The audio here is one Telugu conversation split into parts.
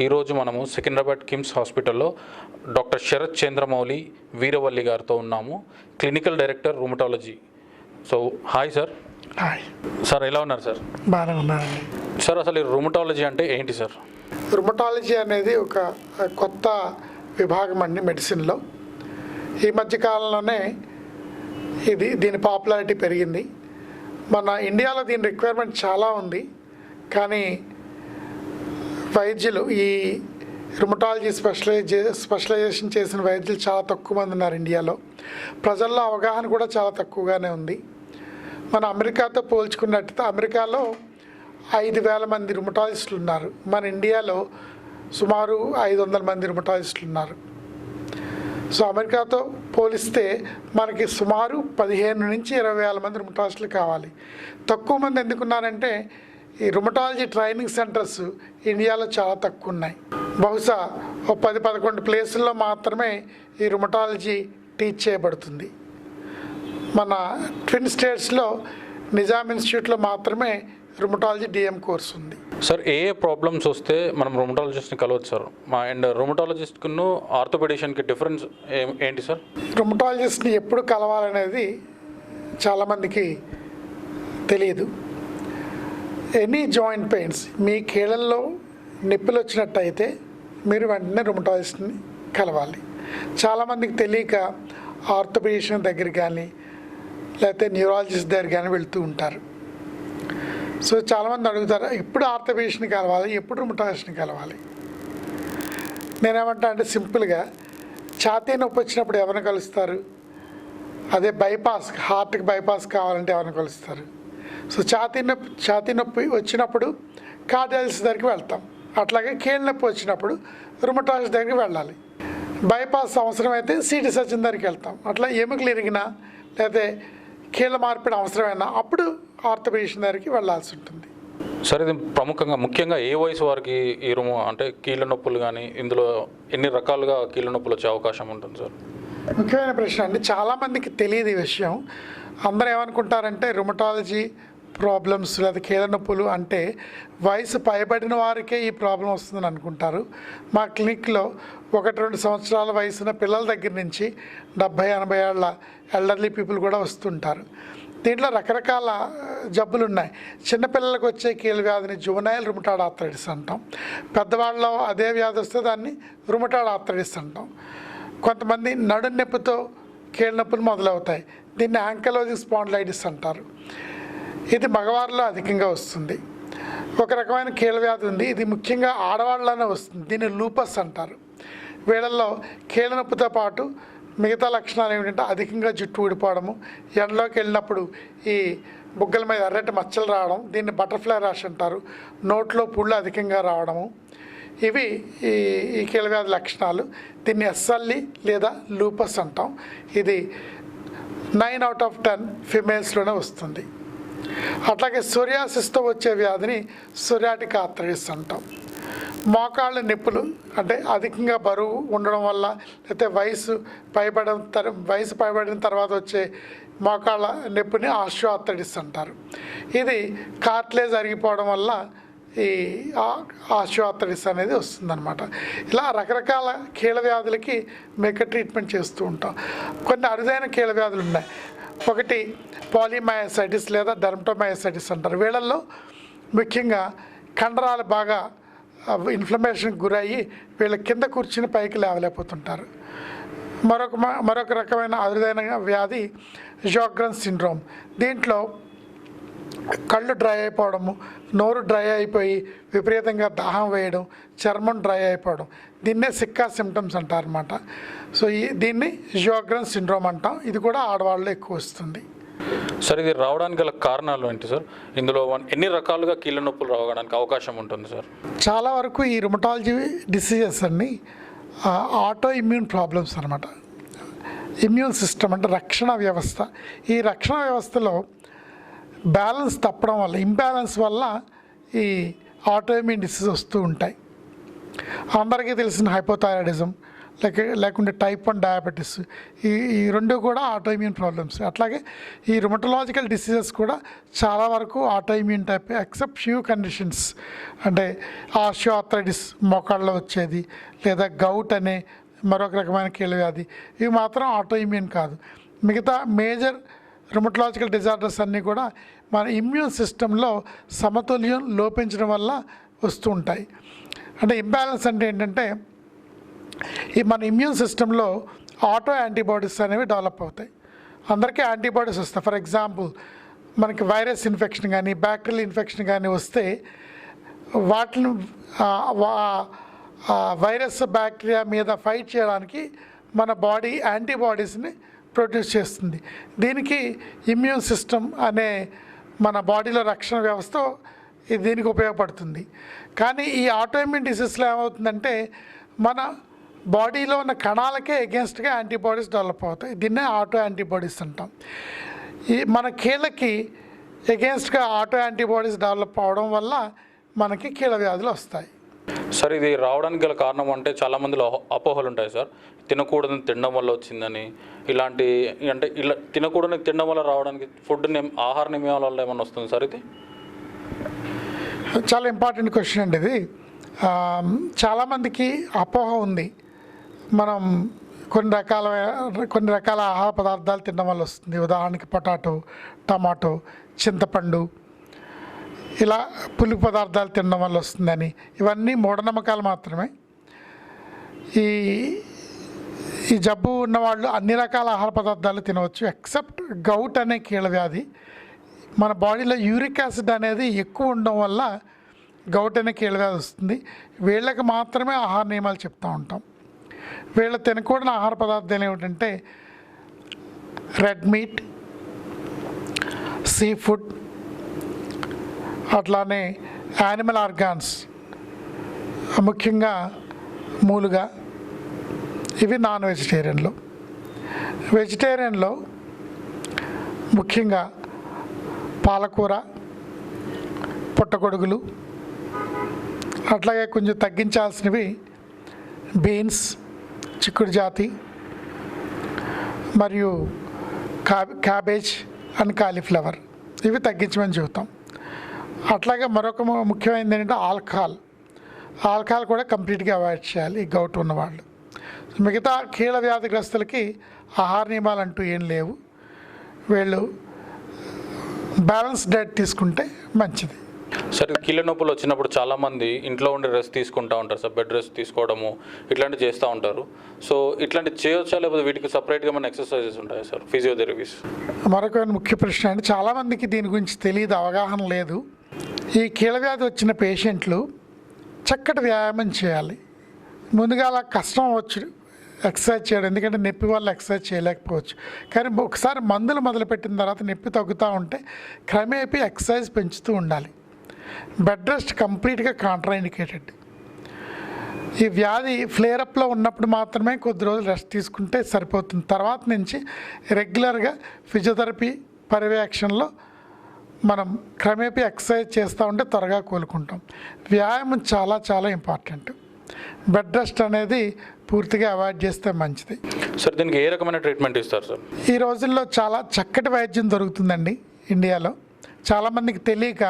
ఈరోజు మనము సికింద్రాబాద్ కిమ్స్ హాస్పిటల్లో డాక్టర్ శరత్ చంద్రమౌళి వీరవల్లి గారితో ఉన్నాము. Clinical director rheumatology. So hi sir. Hi. Sir ఎలా ఉన్నారు సార్? బాగానే ఉన్నానండి. సార్ అసలు రుమటాలజీ అంటే ఏంటి సార్? రుమటాలజీ అనేది ఒక కొత్త విభాగం అండి మెడిసిన్లో. ఈ మధ్య కాలంలోనే ఇది దీని పాపులారిటీ పెరిగింది. మన ఇండియాలో దీని రిక్వైర్మెంట్ చాలా ఉంది. కానీ వైద్యులు ఈ రుమటాలజీ స్పెషలైజ్ స్పెషలైజేషన్ చేసిన వైద్యులు చాలా తక్కువ మంది ఉన్నారు ఇండియాలో. ప్రజల్లో అవగాహన కూడా చాలా తక్కువగానే ఉంది. మన అమెరికాతో పోల్చుకున్నట్టు అమెరికాలో ఐదు వేల మంది రుమటాలజిస్టులు ఉన్నారు. మన ఇండియాలో సుమారు ఐదు వందల మంది రుమటాలజిస్టులు ఉన్నారు. సో అమెరికాతో పోలిస్తే మనకి సుమారు పదిహేను నుంచి ఇరవై వేల మంది రుమటాలజిస్టులు కావాలి. తక్కువ మంది ఎందుకున్నారంటే ఈ రుమటాలజీ ట్రైనింగ్ సెంటర్స్ ఇండియాలో చాలా తక్కువ ఉన్నాయి బహుశా ఒక పది పదకొండు ప్లేసుల్లో మాత్రమే ఈ రుమటాలజీ టీచ్ చేయబడుతుంది. మన ట్విన్ స్టేట్స్లో నిజాం ఇన్స్టిట్యూట్లో మాత్రమే రుమటాలజీ డిఎం కోర్స్ ఉంది. సార్ ఏ ఏ ప్రాబ్లమ్స్ వస్తే మనం రుమటాలజిస్ట్ని కలవచ్చు సార్ మా అండ్ రుమటాలజిస్ట్కును ఆర్థోపెడిషన్కి డిఫరెన్స్ ఏంటి సార్ రుమటాలజిస్ట్ని ఎప్పుడు కలవాలనేది చాలామందికి తెలియదు. ఎనీ జాయింట్ పెయిన్స్ మీ కీళ్ళల్లో నొప్పులు వచ్చినట్టయితే మీరు వెంటనే రుమటాయిస్ట్ని కలవాలి. చాలామందికి తెలియక ఆర్థోపెడిషన్ దగ్గర కానీ లేకపోతే న్యూరాలజిస్ట్ దగ్గర కానీ వెళ్తూ ఉంటారు. సో చాలామంది అడుగుతారు ఎప్పుడు ఆర్థోపెడిషన్ కలవాలి ఎప్పుడు రుమటాయిస్ట్ని కలవాలి? నేనేమంటా అంటే సింపుల్గా ఛాతీ నొప్పి వచ్చినప్పుడు ఎవరిని కలుస్తారు? అదే బైపాస్ హార్ట్కి బైపాస్ కావాలంటే ఎవరిని కలుస్తారు? సో ఛాతీ నొప్పి ఛాతీ నొప్పి వచ్చినప్పుడు కార్డియాలజిస్ట్ దగ్గరికి వెళ్తాం. అట్లాగే కీళ్ళ నొప్పి వచ్చినప్పుడు రుమటాలజిస్ట్ దగ్గరికి వెళ్ళాలి. బైపాస్ అవసరమైతే సిటీ సర్జన్ దగ్గరికి వెళ్తాం. అట్లా ఎముకలు ఇరిగినా లేకపోతే కీళ్ళ మార్పిడి అవసరమైనా అప్పుడు ఆర్థోపెడిషన్ దగ్గరికి వెళ్ళాల్సి ఉంటుంది. సార్ ఇది ప్రముఖంగా ముఖ్యంగా ఏ వయసు వారికి ఈ రుము అంటే కీళ్ళ నొప్పులు కానీ ఇందులో ఎన్ని రకాలుగా కీళ్ళ నొప్పులు వచ్చే అవకాశం ఉంటుంది సార్? ముఖ్యమైన ప్రశ్న అండి. చాలామందికి తెలియదు ఈ విషయం. అందరూ ఏమనుకుంటారంటే రుమటాలజీ ప్రాబ్లమ్స్ లేదా కీళ్ళనొప్పులు అంటే వయసు పైబడిన వారికే ఈ ప్రాబ్లం వస్తుందని అనుకుంటారు. మా క్లినిక్లో ఒకటి రెండు సంవత్సరాల వయసున్న పిల్లల దగ్గర నుంచి డెబ్భై ఎనభై ఏళ్ళ ఎల్డర్లీ పీపుల్ కూడా వస్తుంటారు. దీంట్లో రకరకాల జబ్బులు ఉన్నాయి చిన్నపిల్లలకు వచ్చే కీళ్ళ వ్యాధిని జువనైల్ రుమటాడ్ ఆర్థరైటిస్ అంటాం. పెద్దవాళ్ళలో అదే వ్యాధి వస్తే దాన్ని రుమటాడ్ ఆర్థరైటిస్ అంటాం. కొంతమంది నడు నొప్పితో కీళ్ళ నొప్పులు మొదలవుతాయి. దీన్ని యాంకలోజిక్ స్పాండ్లైటిస్ అంటారు. ఇది మగవారిలో అధికంగా వస్తుంది. ఒక రకమైన కీళ్ళ వ్యాధి ఉంది. ఇది ముఖ్యంగా ఆడవాళ్ళలోనే వస్తుంది. దీన్ని లూపస్ అంటారు. వీళ్ళల్లో కీళ్ళనొప్పితో పాటు మిగతా లక్షణాలు ఏమిటంటే అధికంగా జుట్టు ఊడిపోవడము ఎండలోకి వెళ్ళినప్పుడు ఈ బుగ్గల మీద ఎర్రటి మచ్చలు రావడం దీన్ని బటర్ఫ్లై రాష్ అంటారు. నోట్లో పుళ్ళు అధికంగా రావడము. ఇవి ఈ ఈ కీలవ్యాధి లక్షణాలు. దీన్ని ఎస్ఎల్ఈ లేదా లూపస్ అంటాం. ఇది నైన్ అవుట్ ఆఫ్ టెన్ ఫిమేల్స్లోనే వస్తుంది. అట్లాగే సూర్యాసిస్తో వచ్చే వ్యాధిని సూర్యాటిక ఆర్థరైటిస్ అంటాం. మోకాళ్ళ నొప్పులు అంటే అధికంగా బరువు ఉండడం వల్ల లేకపోతే వయసు పైబడిన తర్ వయసు పైబడిన తర్వాత వచ్చే మోకాళ్ళ నొప్పిని ఆస్ట్రోఆర్థరైటిస్ అంటారు. ఇది కార్ట్లేజ్ అరిగిపోవడం వల్ల ఈ ఆస్ట్రోఆర్థరైటిస్ అనేది వస్తుందన్నమాట. ఇలా రకరకాల కీళ్ళ వ్యాధులకి మేక ట్రీట్మెంట్ చేస్తూ ఉంటాం. కొన్ని అరుదైన కీళ్ళ వ్యాధులు ఉన్నాయి. ఒకటి పాలిమయసైటిస్ లేదా డర్మటోమయసైటిస్ అంటారు. వీళ్ళల్లో ముఖ్యంగా కండరాలు బాగా ఇన్ఫ్లమేషన్కి గురయ్యి వీళ్ళ కింద కూర్చుని పైకి లేవలేకపోతుంటారు. మరొక మరొక రకమైన అరుదైన వ్యాధి జోగ్రన్ సిండ్రోమ్. దీంట్లో కళ్ళు డ్రై అయిపోవడము నోరు డ్రై అయిపోయి విపరీతంగా దాహం వేయడం చర్మం డ్రై అయిపోవడం దీన్నే సిక్కా సిమ్టమ్స్ అంటారు అనమాట సో ఈ దీన్ని జోగ్రన్ సిండ్రోమ్ అంటాం. ఇది కూడా ఆడవాళ్ళు ఎక్కువ వస్తుంది. సార్ ఇది రావడానికి గల కారణాలు ఏంటి సార్? ఇందులో ఎన్ని రకాలుగా కీళ్ళ నొప్పులు రావడానికి అవకాశం ఉంటుంది సార్? చాలా వరకు ఈ రుమటాలజీ డిసీజెస్ అన్ని ఆటో ఇమ్యూన్ ప్రాబ్లమ్స్ అనమాట ఇమ్యూన్ సిస్టమ్ అంటే రక్షణ వ్యవస్థ. ఈ రక్షణ వ్యవస్థలో బ్యాలెన్స్ తప్పడం వల్ల ఇంబ్యాలెన్స్ వల్ల ఈ ఆటో ఇమ్యూన్ డిసీజ్ వస్తూ ఉంటాయి. అందరికీ తెలిసిన హైపోథైరాయిడిజం లేక లేకుంటే టైప్ వన్ డయాబెటీస్ ఈ ఈ రెండు కూడా ఆటోఇమ్యూన్ ప్రాబ్లమ్స్ అట్లాగే ఈ రుమటలాజికల్ డిసీజెస్ కూడా చాలా వరకు autoimmune type except few conditions అంటే ఆర్థరైటిస్ మోకాళ్ళలో వచ్చేది లేదా గౌట్ అనే మరొక రకమైన కీళ్ళ వ్యాధి. ఇవి మాత్రం ఆటోఇమ్యూన్ కాదు. మిగతా మేజర్ రుమటలాజికల్ డిజార్డర్స్ అన్నీ కూడా మన ఇమ్యూన్ సిస్టంలో సమతుల్యం లోపించడం వల్ల వస్తూ ఉంటాయి. అంటే ఇంబ్యాలెన్స్ అంటే ఏంటంటే ఈ మన ఇమ్యూన్ సిస్టంలో ఆటో యాంటీబాడీస్ అనేవి డెవలప్ అవుతాయి. అందరికీ యాంటీబాడీస్ వస్తాయి. ఫర్ ఎగ్జాంపుల్ మనకి వైరస్ ఇన్ఫెక్షన్ కానీ బ్యాక్టీరియల్ ఇన్ఫెక్షన్ కానీ వస్తే వాటిని వైరస్ బ్యాక్టీరియా మీద ఫైట్ చేయడానికి మన బాడీ యాంటీబాడీస్ని ప్రొడ్యూస్ చేస్తుంది. దీనికి ఇమ్యూన్ సిస్టమ్ అనే మన బాడీలో రక్షణ వ్యవస్థ ఇది దీనికి ఉపయోగపడుతుంది. కానీ ఈ ఆటోఇమ్యూన్ డిసీజ్లో ఏమవుతుందంటే మన బాడీలో ఉన్న కణాలకే ఎగెన్స్ట్గా యాంటీబాడీస్ డెవలప్ అవుతాయి. దీన్నే ఆటో యాంటీబాడీస్ అంటాం. ఈ మన కీళ్ళకి ఎగెన్స్ట్గా ఆటో యాంటీబాడీస్ డెవలప్ అవడం వల్ల మనకి కీళ్ళ వ్యాధులు వస్తాయి. సార్ ఇది రావడానికి గల కారణం అంటే చాలా మందిలో అహో- అపోహలు ఉంటాయి సార్. తినకూడదని తినడం వల్ల వచ్చిందని ఇలాంటి అంటే ఇలా తినకూడని తినడం వల్ల రావడానికి ఫుడ్ నియమ ఆహార నియమాల వల్ల ఏమైనా వస్తుంది సార్ ఇది? చాలా ఇంపార్టెంట్ క్వశ్చన్ అండి ఇది. చాలామందికి అపోహ ఉంది. మనం కొన్ని రకాల కొన్ని రకాల ఆహార పదార్థాలు తినడం వల్ల వస్తుంది. ఉదాహరణకి పొటాటో టమాటో చింతపండు. ఇలా పులుపు పదార్థాలు తినడం వల్ల వస్తుందని. ఇవన్నీ మూఢనమ్మకాలు మాత్రమే. ఈ ఈ జబ్బు ఉన్నవాళ్ళు అన్ని రకాల ఆహార పదార్థాలు తినవచ్చు ఎక్సెప్ట్ గౌట్ అనే కీళ్ళ వ్యాధి. మన బాడీలో యూరిక్ యాసిడ్ అనేది ఎక్కువ ఉండడం వల్ల గౌట్ అనే వస్తుంది. వీళ్ళకి మాత్రమే ఆహార నియమాలు చెప్తూ ఉంటాం. వీళ్ళు తినకూడని ఆహార పదార్థాలు ఏమిటంటే రెడ్ మీట్ సీ ఫుడ్ అట్లానే యానిమల్ ఆర్గాన్స్ ముఖ్యంగా మూలుగా ఇవి నాన్ వెజిటేరియన్లో. వెజిటేరియన్లో ముఖ్యంగా పాలకూర పుట్టగొడుగులు అట్లాగే కొంచెం తగ్గించాల్సినవి బీన్స్ చిక్కుడు జాతి మరియు కా క్యాబేజ్ అండ్ కాలీఫ్లవర్. ఇవి తగ్గించమని చెబుతాం. అట్లాగే మరొక ముఖ్యమైనది ఏంటంటే ఆల్కహాల్. ఆల్కహాల్ కూడా కంప్లీట్గా అవాయిడ్ చేయాలి ఈ గౌట్ ఉన్నవాళ్ళు. మిగతా కీళ్ళ వ్యాధిగ్రస్తులకి ఆహార నియమాలు అంటూ ఏం లేవు. వీళ్ళు బ్యాలెన్స్ డైట్ తీసుకుంటే మంచిది. సార్ కీళ్ళ నొప్పులు వచ్చినప్పుడు చాలామంది ఇంట్లో ఉండి రెస్ట్ తీసుకుంటూ ఉంటారు సార్ బెడ్ రెస్ట్ తీసుకోవడము ఇట్లాంటివి చేస్తూ ఉంటారు. సో ఇట్లాంటివి చేయొచ్చా లేకపోతే వీటికి సపరేట్గా మన ఎక్సర్సైజెస్ ఉంటాయి సార్ ఫిజియోథెరపీస్? మరొక ముఖ్య ప్రశ్న అంటే చాలామందికి దీని గురించి తెలియదు అవగాహన లేదు. ఈ కీళ్ళ వ్యాధి వచ్చిన పేషెంట్లు చక్కటి వ్యాయామం చేయాలి. ముందుగా అలా కష్టం అవ్వచ్చు ఎక్సర్సైజ్ చేయడం. ఎందుకంటే నొప్పి వల్ల ఎక్సర్సైజ్ చేయలేకపోవచ్చు. కానీ ఒకసారి మందులు మొదలుపెట్టిన తర్వాత నొప్పి తగ్గుతూ ఉంటే క్రమేపీ ఎక్సర్సైజ్ పెంచుతూ ఉండాలి. బెడ్ రెస్ట్ కంప్లీట్గా కాంట్రాఇండికేటెడ్. ఈ వ్యాధి ఫ్లేరప్లో ఉన్నప్పుడు మాత్రమే కొద్ది రోజులు రెస్ట్ తీసుకుంటే సరిపోతుంది. తర్వాత నుంచి రెగ్యులర్గా ఫిజియోథెరపీ పర్యవేక్షణలో మనం క్రమేపీ ఎక్సర్సైజ్ చేస్తూ ఉంటే త్వరగా కోలుకుంటాం. వ్యాయామం చాలా చాలా ఇంపార్టెంట్. బెడ్ రెస్ట్ అనేది పూర్తిగా అవాయిడ్ చేస్తే మంచిది. సార్ దీనికి ఏ రకమైన ట్రీట్మెంట్ ఇస్తారు సార్ ఈ రోజుల్లో చాలా చక్కటి వైద్యం దొరుకుతుందండి ఇండియాలో. చాలామందికి తెలియక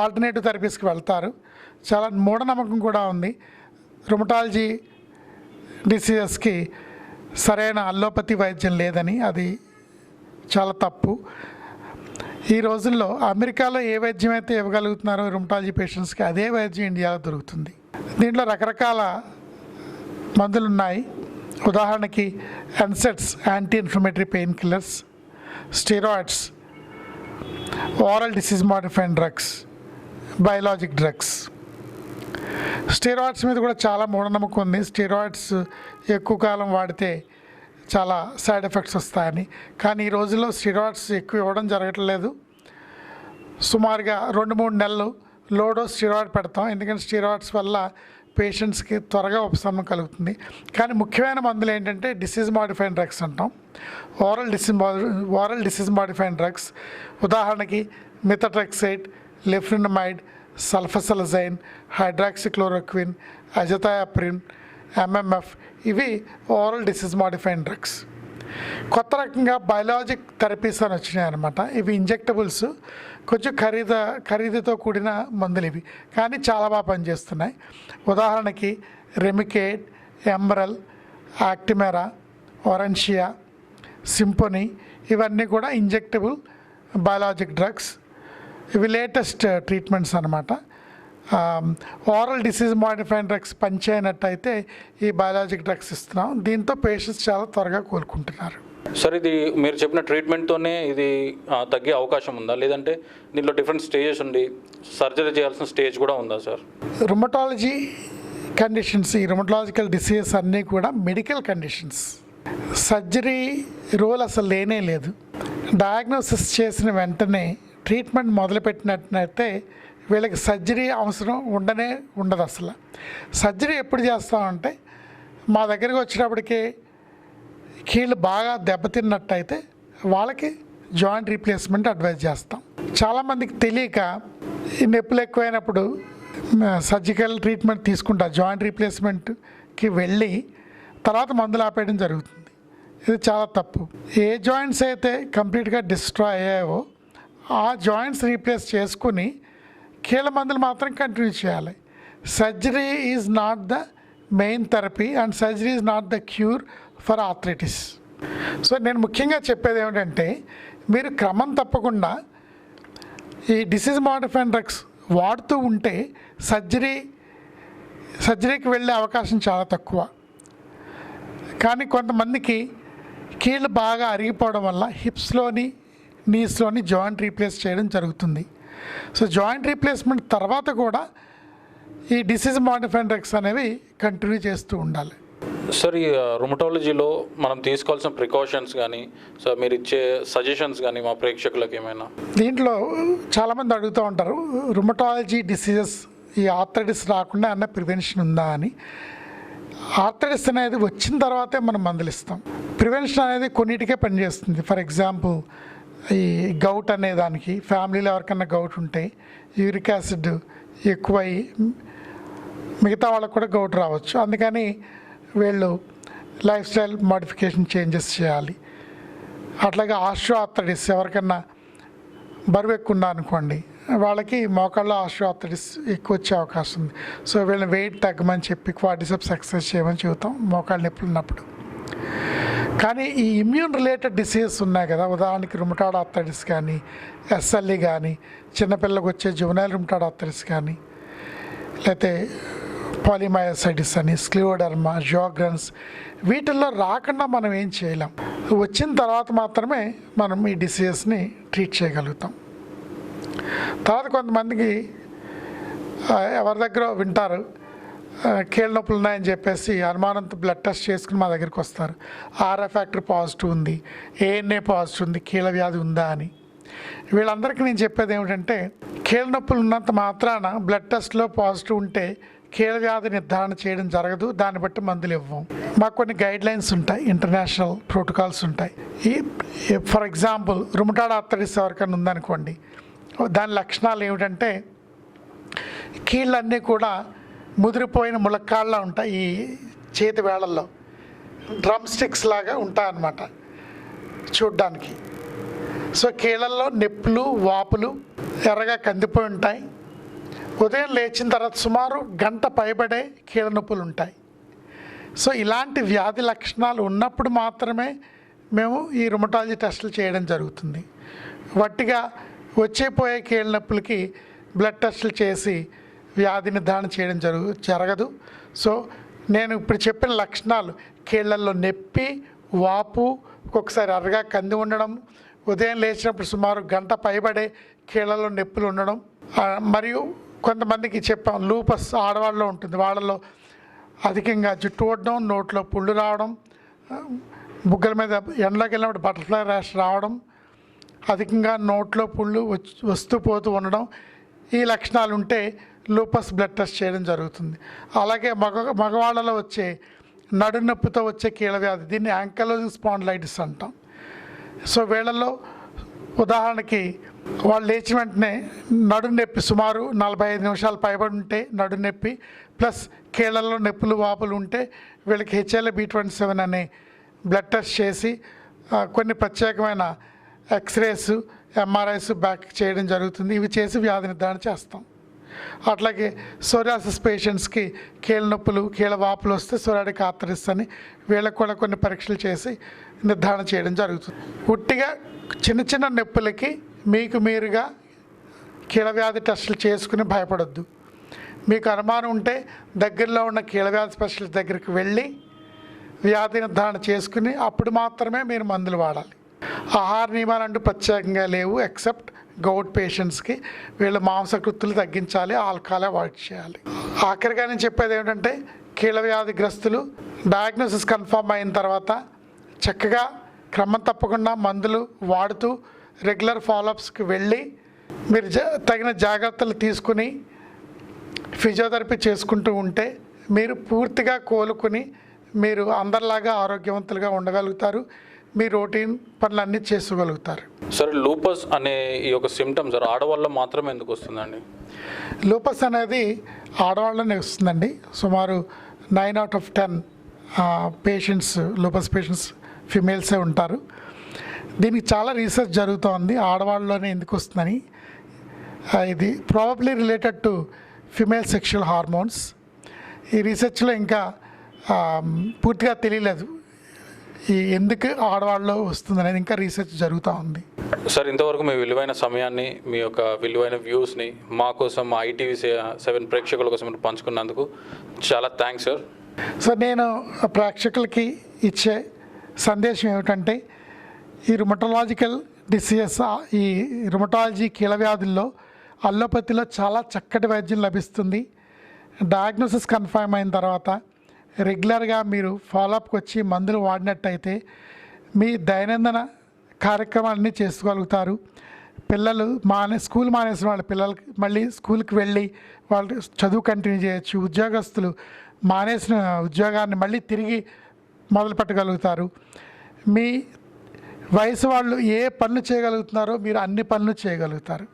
ఆల్టర్నేటివ్ థెరపీస్కి వెళ్తారు. చాలా మూఢనమ్మకం కూడా ఉంది. రుమటాలజీ డిసీజెస్కి సరైన అల్లోపతి వైద్యం లేదని అది చాలా తప్పు. ఈ రోజుల్లో అమెరికాలో ఏ వైద్యం అయితే ఇవ్వగలుగుతున్నారో రుమటాలజీ పేషెంట్స్కి అదే వైద్యం ఇండియాలో దొరుకుతుంది. దీంట్లో రకరకాల మందులు ఉన్నాయి ఉదాహరణకి NSAIDs anti inflammatory pain killers steroids oral disease modifying drugs biologic drugs steroids మీద కూడా చాలా మూఢనమ్మకం ఉంది. స్టీరాయిడ్స్ ఎక్కువ కాలం వాడితే చాలా సైడ్ ఎఫెక్ట్స్ వస్తాయని. కానీ ఈ రోజుల్లో స్టీరాయిడ్స్ ఎక్కువ ఇవ్వడం జరగట్లేదు. సుమారుగా రెండు మూడు నెలలు లోడో స్టీరాయిడ్ పెడతాం. ఎందుకంటే స్టీరాయిడ్స్ వల్ల పేషెంట్స్కి త్వరగా ఉపశమనం కలుగుతుంది. కానీ ముఖ్యమైన మందులు ఏంటంటే డిసీజ్ మాడిఫైన్ డ్రగ్స్ అంటాం. Oral disease oral disease modifying drugs. ఉదాహరణకి methotrexate leflunomide sulfasalazine hydroxychloroquine azathioprine MMF ఇవి ఓరల్ డిసీజ్ మాడిఫైన్ డ్రగ్స్. కొత్త రకంగా బయలాజిక్ థెరపీస్ అని వచ్చినాయి అనమాట ఇవి ఇంజెక్టబుల్స్. కొంచెం ఖరీద ఖరీదుతో కూడిన మందులు ఇవి. కానీ చాలా బాగా పనిచేస్తున్నాయి. ఉదాహరణకి రెమికేట్ ఎంబ్రల్ యాక్టిమెరా ఒరెన్షియా సింపోనీ ఇవన్నీ కూడా ఇంజెక్టబుల్ బయలాజిక్ డ్రగ్స్. ఇవి లేటెస్ట్ ట్రీట్మెంట్స్ అనమాట ఓరల్ డిసీజ్ మాడిఫైన్ డ్రగ్స్ పనిచేయనట్టయితే ఈ బయలాజిక్ డ్రగ్స్ ఇస్తున్నాం. దీంతో పేషెంట్స్ చాలా త్వరగా కోలుకుంటున్నారు. సార్ ఇది మీరు చెప్పిన ట్రీట్మెంట్తోనే ఇది తగ్గే అవకాశం ఉందా? లేదంటే దీంట్లో డిఫరెంట్ స్టేజెస్ ఉండి సర్జరీ చేయాల్సిన స్టేజ్ కూడా ఉందా సార్? రుమటాలజీ కండిషన్స్ ఈ రుమటాలజికల్ డిసీజెస్ అన్నీ కూడా మెడికల్ కండిషన్స్ సర్జరీ రోల్ అసలు లేనే లేదు. డయాగ్నోసిస్ చేసిన వెంటనే ట్రీట్మెంట్ మొదలుపెట్టినట్టయితే వీళ్ళకి సర్జరీ అవసరం ఉండనే ఉండదు అసలు. సర్జరీ ఎప్పుడు చేస్తామంటే మా దగ్గరికి వచ్చినప్పటికీ కీళ్ళు బాగా దెబ్బతిన్నట్టయితే వాళ్ళకి జాయింట్ రీప్లేస్మెంట్ అడ్వైజ్ చేస్తాం. చాలామందికి తెలియక ఈ నొప్పులు ఎక్కువైనప్పుడు సర్జికల్ ట్రీట్మెంట్ తీసుకుంటారు జాయింట్ రీప్లేస్మెంట్కి వెళ్ళి తర్వాత మందులు ఆపేయడం జరుగుతుంది. ఇది చాలా తప్పు. ఏ జాయింట్స్ అయితే కంప్లీట్గా డిస్ట్రాయ్ అయ్యాయో ఆ జాయింట్స్ రీప్లేస్ చేసుకుని కీళ్ళ మందులు మాత్రం కంటిన్యూ చేయాలి. Surgery is not the main therapy and surgery is not the cure for arthritis so నేను ముఖ్యంగా చెప్పేది ఏమిటంటే మీరు క్రమం తప్పకుండా ఈ డిసీజ్ మాడిఫైన్ డ్రగ్స్ వాడుతూ ఉంటే సర్జరీ సర్జరీకి వెళ్ళే అవకాశం చాలా తక్కువ. కానీ కొంతమందికి కీళ్ళు బాగా అరిగిపోవడం వల్ల హిప్స్లోని నీస్లోని జాయింట్ రీప్లేస్ చేయడం జరుగుతుంది. సో జాయింట్ రీప్లేస్మెంట్ తర్వాత కూడా ఈ డిసీజ్ మాడిఫైన్ డ్రగ్స్ అనేవి కంటిన్యూ చేస్తూ ఉండాలి. సార్ ఈ రుమటాలజీలో మనం తీసుకోవాల్సిన ప్రికాషన్స్ కానీ సో మీరు ఇచ్చే సజెషన్స్ కానీ మా ప్రేక్షకులకు ఏమైనా? దీంట్లో చాలామంది అడుగుతూ ఉంటారు రుమటాలజీ డిసీజెస్ ఈ ఆర్థరైటిస్ రాకుండా అన్న ప్రివెన్షన్ ఉందా అని. ఆర్థరైటిస్ అనేది వచ్చిన తర్వాతే మనం మందులు ఇస్తాం ప్రివెన్షన్ అనేది కొన్నిటికే పనిచేస్తుంది. ఫర్ ఎగ్జాంపుల్ ఈ గౌట్ అనే దానికి ఫ్యామిలీలో ఎవరికన్నా గౌట్ ఉంటే యూరిక్ యాసిడ్ ఎక్కువై మిగతా వాళ్ళకు కూడా గౌట్ రావచ్చు. అందుకని వీళ్ళు లైఫ్ స్టైల్ మోడిఫికేషన్ చేంజెస్ చేయాలి. అట్లాగే ఆస్ట్రో ఎవరికన్నా బరువు ఎక్కువ ఉన్నా అనుకోండి వాళ్ళకి మోకాళ్ళలో ఆస్ట్రో ఎక్కువ వచ్చే అవకాశం ఉంది. సో వీళ్ళని వెయిట్ తగ్గమని చెప్పి క్వాడిసెప్స్ ఎక్సర్సైజ్ చేయమని చెబుతాం మోకాళ్ళ నొప్పులు ఉన్నప్పుడు. కానీ ఈ ఇమ్యూన్ రిలేటెడ్ డిసీజెస్ ఉన్నాయి కదా ఉదాహరణకి రుమటాడ్ ఆర్థరైటిస్ కానీ ఎస్ఎల్ఈ కానీ చిన్నపిల్లలకు వచ్చే జువనైల్ రుమటాడ్ ఆర్థరైటిస్ కానీ లేకపోతే పాలిమయోసైటిస్ అని స్క్లియోడర్మా జోగ్రన్స్ వీటిల్లో రాకుండా మనం ఏం చేయలేం. వచ్చిన తర్వాత మాత్రమే మనం ఈ డిసీజెస్ని ట్రీట్ చేయగలుగుతాం. తర్వాత కొంతమందికి ఎవరి దగ్గర వింటారు కీళ్ళ నొప్పులు ఉన్నాయని చెప్పేసి అనుమానంతో బ్లడ్ టెస్ట్ చేసుకుని మా దగ్గరికి వస్తారు. ఆర్ఎ ఫ్యాక్టర్ పాజిటివ్ ఉంది. ఏఎన్ఏ పాజిటివ్ ఉంది. కీళ్ళ వ్యాధి ఉందా అని. వీళ్ళందరికీ నేను చెప్పేది ఏమిటంటే కీళ్ళ నొప్పులు ఉన్నంత మాత్రాన బ్లడ్ టెస్ట్లో పాజిటివ్ ఉంటే కీళ్ళ వ్యాధి నిర్ధారణ చేయడం జరగదు. దాన్ని బట్టి మందులు ఇవ్వం. మాకు కొన్ని గైడ్ లైన్స్ ఉంటాయి. ఇంటర్నేషనల్ ప్రోటోకాల్స్ ఉంటాయి. ఈ ఫర్ ఎగ్జాంపుల్ రుమటాడ ఆర్థరైటిస్ ఎవరికైనా ఉందనుకోండి. దాని లక్షణాలు ఏమిటంటే కీళ్ళన్నీ కూడా ముదిరిపోయిన ములక్కాళ్ళ ఉంటాయి ఈ చేతి వేళల్లో డ్రమ్ స్టిక్స్ లాగా ఉంటాయన్నమాట చూడ్డానికి. సో కీళ్ళల్లో నొప్పులు వాపులు ఎర్రగా కందిపోయి ఉంటాయి. ఉదయం లేచిన తర్వాత సుమారు గంట పైబడే కీళ్ళ నొప్పులు ఉంటాయి. సో ఇలాంటి వ్యాధి లక్షణాలు ఉన్నప్పుడు మాత్రమే మేము ఈ రుమటాలజీ టెస్టులు చేయడం జరుగుతుంది. వట్టిగా వచ్చే పోయే కీళ్ళ నొప్పులకి బ్లడ్ టెస్టులు చేసి వ్యాధి నిర్ధారణ చేయడం జరుగు జరగదు. సో నేను ఇప్పుడు చెప్పిన లక్షణాలు కీళ్ళల్లో నొప్పి వాపు ఒక్కొక్కసారి అరగా కంది ఉండడం ఉదయం లేచినప్పుడు సుమారు గంట పైబడే కీళ్ళలో నొప్పులు ఉండడం మరియు కొంతమందికి చెప్పాం లూపస్ ఆడవాళ్ళలో ఉంటుంది. వాళ్ళలో అధికంగా జుట్టు ఓడడం నోట్లో పుళ్ళు రావడం బుగ్గల మీద ఎండలోకి వెళ్ళినప్పుడు బటర్ఫ్లై ర్యాష్ రావడం అధికంగా నోట్లో పుళ్ళు వస్తూ పోతూ ఉండడం ఈ లక్షణాలు ఉంటే లూపస్ బ్లడ్ టెస్ట్ చేయడం జరుగుతుంది. అలాగే మగ మగవాళ్ళలో వచ్చే నడునొప్పితో వచ్చే కీళ్ళ వ్యాధి దీన్ని యాంకలోజింగ్ స్పాండ్లైటిస్ అంటాం. సో వీళ్ళల్లో ఉదాహరణకి వాళ్ళు లేచిన వెంటనే నడుం నొప్పి సుమారు నలభై ఐదు నిమిషాలు పైబడి ఉంటే నడుం నొప్పి ప్లస్ కీళ్ళల్లో నొప్పులు వాపులు ఉంటే వీళ్ళకి హెచ్ఎల్ బి ట్వంటీ సెవెన్ అనే బ్లడ్ టెస్ట్ చేసి కొన్ని ప్రత్యేకమైన ఎక్స్రేస్ ఎంఆర్ఐస్ బ్యాక్ చేయడం జరుగుతుంది. ఇవి చేసి వ్యాధి నిర్ధారణ చేస్తాం. అట్లాగే సోరాసిస్ పేషెంట్స్కి కీళ్ళ నొప్పులు కీళ్ళ వాపులు వస్తే సోరాడిక్ ఆర్థరిస్ అని వీళ్ళకి కూడా కొన్ని పరీక్షలు చేసి నిర్ధారణ చేయడం జరుగుతుంది. ఉట్టిగా చిన్న చిన్న నొప్పులకి మీకు మీరుగా కీళ్ళవ్యాధి టెస్టులు చేసుకుని భయపడొద్దు. మీకు అనుమానం ఉంటే దగ్గరలో ఉన్న కీళ్ళవ్యాధి స్పెషలిస్ట్ దగ్గరికి వెళ్ళి వ్యాధి నిర్ధారణ చేసుకుని అప్పుడు మాత్రమే మీరు మందులు వాడాలి. ఆహార నియమాలు అంటూ ప్రత్యేకంగా లేవు ఎక్సెప్ట్ గౌట్ పేషెంట్స్కి వీళ్ళు మాంసకృత్తులు తగ్గించాలి ఆల్కహాల్ అవాయిడ్ చేయాలి. ఆఖరిగా నేను చెప్పేది ఏమిటంటే కీళ్ళ వ్యాధిగ్రస్తులు డయాగ్నోసిస్ కన్ఫర్మ్ అయిన తర్వాత చక్కగా క్రమం తప్పకుండా మందులు వాడుతూ రెగ్యులర్ ఫాలోఅప్స్కి వెళ్ళి మీరు జా తగిన జాగ్రత్తలు తీసుకుని ఫిజియోథెరపీ చేసుకుంటూ ఉంటే మీరు పూర్తిగా కోలుకుని మీరు అందరిలాగా ఆరోగ్యవంతులుగా ఉండగలుగుతారు. మీ రొటీన్ పనులన్నీ చేసుకోగలుగుతారు. సార్ లూపస్ అనే ఈ యొక్క సిమ్టమ్ సార్ ఆడవాళ్ళలో మాత్రమే ఎందుకు వస్తుందండి? లూపస్ అనేది ఆడవాళ్ళనే వస్తుందండి. సుమారు nine out of ten patients lupus patients ఫిమేల్సే ఉంటారు. దీనికి చాలా రీసెర్చ్ జరుగుతోంది. ఆడవాళ్ళలోనే ఎందుకు వస్తుందని. ఇది probably related to female sexual hormones ఈ రీసెర్చ్లో ఇంకా పూర్తిగా తెలియలేదు. ఈ ఎందుకు ఆడవాళ్ళలో వస్తుంది అనేది ఇంకా రీసెర్చ్ జరుగుతూ ఉంది. సార్ ఇంతవరకు మీ విలువైన సమయాన్ని మీ యొక్క విలువైన వ్యూస్ని మా కోసం మా ఐటీవీ సెవెన్ ప్రేక్షకుల కోసం పంచుకున్నందుకు చాలా థ్యాంక్స్ సార్ సో నేను ప్రేక్షకులకి ఇచ్చే సందేశం ఏమిటంటే ఈ రుమటలాజికల్ డిసీజెస్ ఈ రుమటాలజీ కీళ్ళ వ్యాధుల్లో అల్లోపతిలో చాలా చక్కటి వైద్యం లభిస్తుంది. డయాగ్నోసిస్ కన్ఫర్మ్ అయిన తర్వాత రెగ్యులర్గా మీరు ఫాలోఅప్కి వచ్చి మందులు వాడినట్టయితే మీ దైనందిన కార్యక్రమాలన్నీ చేసుకోగలుగుతారు. పిల్లలు మానే స్కూల్ మానేసిన వాళ్ళ పిల్లలకి మళ్ళీ స్కూల్కి వెళ్ళి వాళ్ళు చదువు కంటిన్యూ చేయొచ్చు. ఉద్యోగస్తులు మానేసిన ఉద్యోగాన్ని మళ్ళీ తిరిగి మొదలు పెట్టగలుగుతారు. మీ వయసు వాళ్ళు ఏ పనులు చేయగలుగుతున్నారో మీరు అన్ని పనులు చేయగలుగుతారు.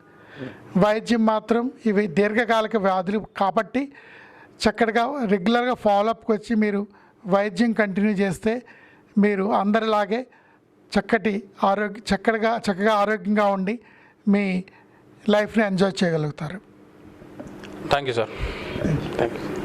వైద్యం మాత్రం ఇవి దీర్ఘకాలిక వ్యాధులు కాబట్టి చక్కగా రెగ్యులర్గా ఫాలోఅప్కి వచ్చి మీరు వైద్యం కంటిన్యూ చేస్తే మీరు అందరిలాగే చక్కటి ఆరోగ్య చక్కగా చక్కగా ఆరోగ్యంగా ఉండి మీ లైఫ్ని ఎంజాయ్ చేయగలుగుతారు. Thank you sir thank you